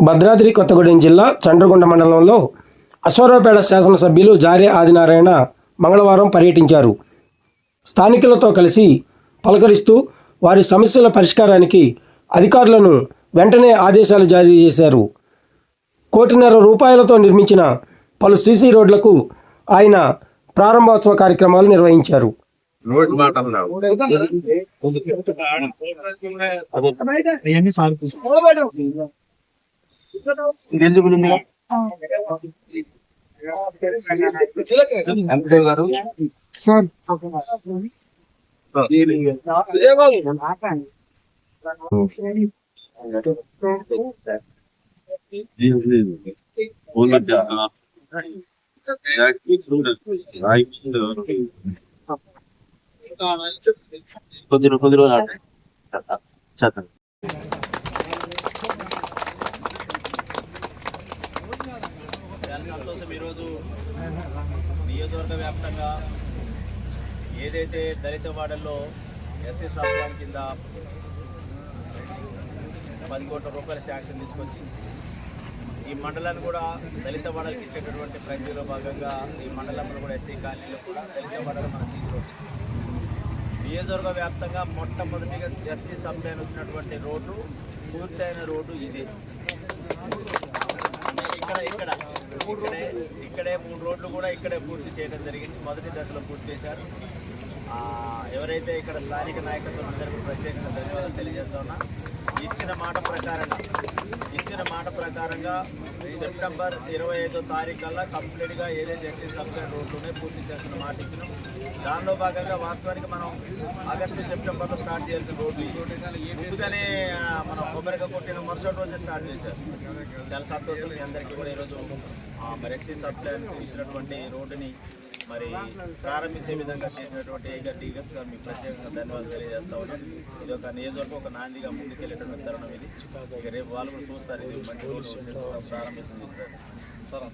భద్రాద్రి కొత్తగూడెం జిల్లా చండ్రగుండ మండలంలో అశ్వరావుపేట శాసనసభ్యులు జారే ఆదినారాయణ మంగళవారం పర్యటించారు స్థానికులతో కలిసి పలకరిస్తూ వారి సమస్యల పరిష్కారానికి అధికారులను వెంటనే ఆదేశాలు జారీ చేశారు కోటిన్నర రూపాయలతో నిర్మించిన పలు సీసీ రోడ్లకు ఆయన ప్రారంభోత్సవ కార్యక్రమాలు నిర్వహించారు నోటి మాట అన్నావు ఎంపీ గారు కొద్ది రో- కొద్ది రోజులు ఆడండి. సంతోషం ఈరోజు నియోజకవర్గ వ్యాప్తంగా ఏదైతే దళిత వాడల్లో ఎస్సీ సప్లాన్ కింద పది కోట్ల రూపాయల శాంక్షన్ తీసుకొచ్చి ఈ మండలాన్ని కూడా దళిత వాడలకు ఇచ్చేటటువంటి ప్రక్రియలో భాగంగా ఈ మండలంలో కూడా ఎస్సీ కాలనీలో కూడా దళిత వాడలు మనం సీసీ నియోజకవర్గ వ్యాప్తంగా మొట్టమొదటిగా ఎస్సీ సబ్లైన్ వచ్చినటువంటి రోడ్డు పూర్తయిన రోడ్డు ఇది. ఇక్కడ ఇక్కడ. ఇక్కడే ఇక్కడే మూడు రోడ్లు కూడా ఇక్కడే పూర్తి చేయడం జరిగింది. మొదటి దశలో పూర్తి చేశారు. ఎవరైతే ఇక్కడ స్థానిక నాయకత్వం అందరికీ ప్రత్యేకంగా ధన్యవాదాలు తెలియజేస్తా ఉన్నా. ఇచ్చిన మాట ప్రకారంగా ఇచ్చిన మాట ప్రకారంగా సెప్టెంబర్ ఇరవై ఐదో తారీఖు కల్లా కంప్లీట్గా ఏదైతే ఎస్టీ సప్లై రోడ్లునే పూర్తి చేస్తున్న మాట ఇచ్చినాం. దానిలో భాగంగా వాస్తవానికి మనం ఆగస్టు సెప్టెంబర్లో స్టార్ట్ చేయాల్సిన రోడ్లు ముందుగానే మనం కొబ్బరిగా కొట్టిన మరుసటి రోజే స్టార్ట్ చేశారు. చాలా సంతోషం అందరికీ కూడా ఈరోజు. మరి ఎస్సీ సప్లై ఇచ్చినటువంటి రోడ్డుని మరి ప్రారంభించే విధంగా చేసినటువంటి ఏక టీగర్ సార్ మీకు ప్రత్యేకంగా ధన్యవాదాలు తెలియజేస్తా ఉన్నాం. ఇది ఒక నియోజకవర్గం ఒక నాందిగా ముందుకెళ్ళేటువంటి తరుణం ఇది. ఇక రేపు వాళ్ళు కూడా చూస్తారు ఇది మంచి రోడ్డు ప్రారంభించింది సార్.